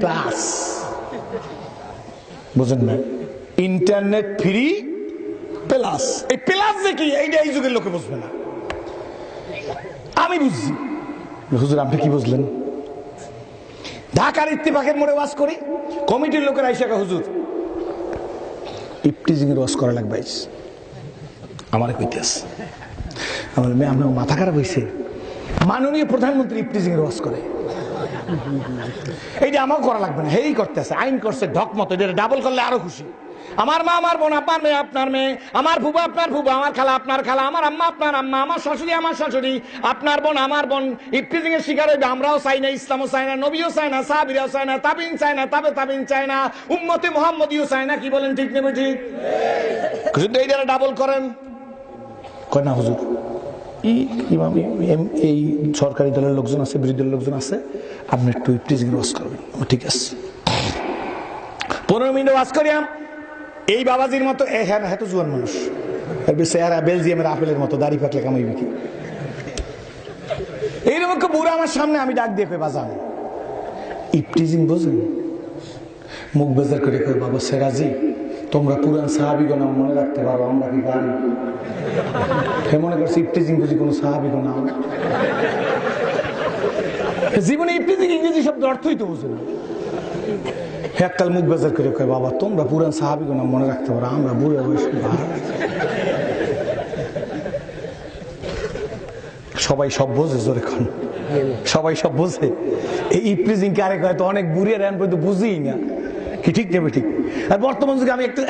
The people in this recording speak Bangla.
প্লাস বুঝেন না ইন্টারনেট ফ্রি প্লাস। এই প্লাস যে কি? এইটা এই যুগের লোকে বুঝবে না। আমি বুঝছি। হুজুর, আপনি কি বুঝলেন? ঢাকার ইত্তেফাকের মোড়ে ওয়াজ করি, কমিটির লোকের আইসাকা হুজুর ইফটিজিং এর ওয়াজ করা লাগবে। আমার কইতেছে আমার মেয়ে আপনার মাথা খারাপ হয়েছে মাননীয় প্রধানমন্ত্রী ইফটিজিং এর ওয়াজ করে। এইটা আমার করা লাগবে না, হেই করতেছে, আইন করছে, ঢক মতো, এটা ডাবল করলে আরও খুশি। আমার মা, আমার বোন, আপনার মেয়ে আপনার মেয়ে, আমার ফুবা আপনার ফুবা আমার খালা, আপনার খালা, আমার আম্মা, আপনার আম্মা, আমার শাশুড়ি আমার শাশুড়ি, আপনার বোন, আমার বোন, ইফতিজিং এর শিকার হইবে, আমরাও চাই না, ইসলামও চাই না, নবীও চাই না, সাহাবিরাও চাই না তাবিন চাই না, তাবে তাবিন চাই না, উম্মতে মোহাম্মদীও চাই না, কি বলেন ঠিক নেবে ঠিক? কিন্তু এইটা ডাবল করেন। কয় না হুজুর? এই ইমাম এই সরকারি দলের লোকজন আছে, বিরোধী দলের লোকজন আছে, আপনি একটু প্লিজ ওয়াজ করবেন ঠিক আছে। পনেরো মিনিট ওয়াজ করিয়াম এই বাবাজির মতো, এ হ্যাঁ হ্যাঁ তো জুয়ান মানুষ। বেশি এরা বেলজিয়ামের আপেলের মতো, দাড়ি পাকলে কামাইবি কি? এইরকম বুড়া আমার সামনে আমি ডাক দিয়ে বাজান ইপটিজিং বোঝেন? মুখ বেজার করে কই, বাবা সেরাজি তোমরা পুরান সাহাবিগণ মনে রাখতে পারো, আমরা কি পারি? মনে করছে ইফটিজিং বুঝি কোনো সাহাবিগ না জীবনে ইফটিজিং ইংরেজি শব্দ অর্থই তো বুঝে না। এককাল মুখ বেজার করে কয়, বাবা, তোমরা পুরান সাহাবিগ না মনে রাখতে পারো, আমরা বুড়ো বয়স সবাই সব বোঝে জোরে খন সবাই সব বোঝে। এই ইপ্রিজিং কারে কয়, তো অনেক বুড়িয়ে রেন পর্যন্ত বুঝিই না। কি ঠিক নেবে ঠিক আর বর্তমান যুগে আমি একটা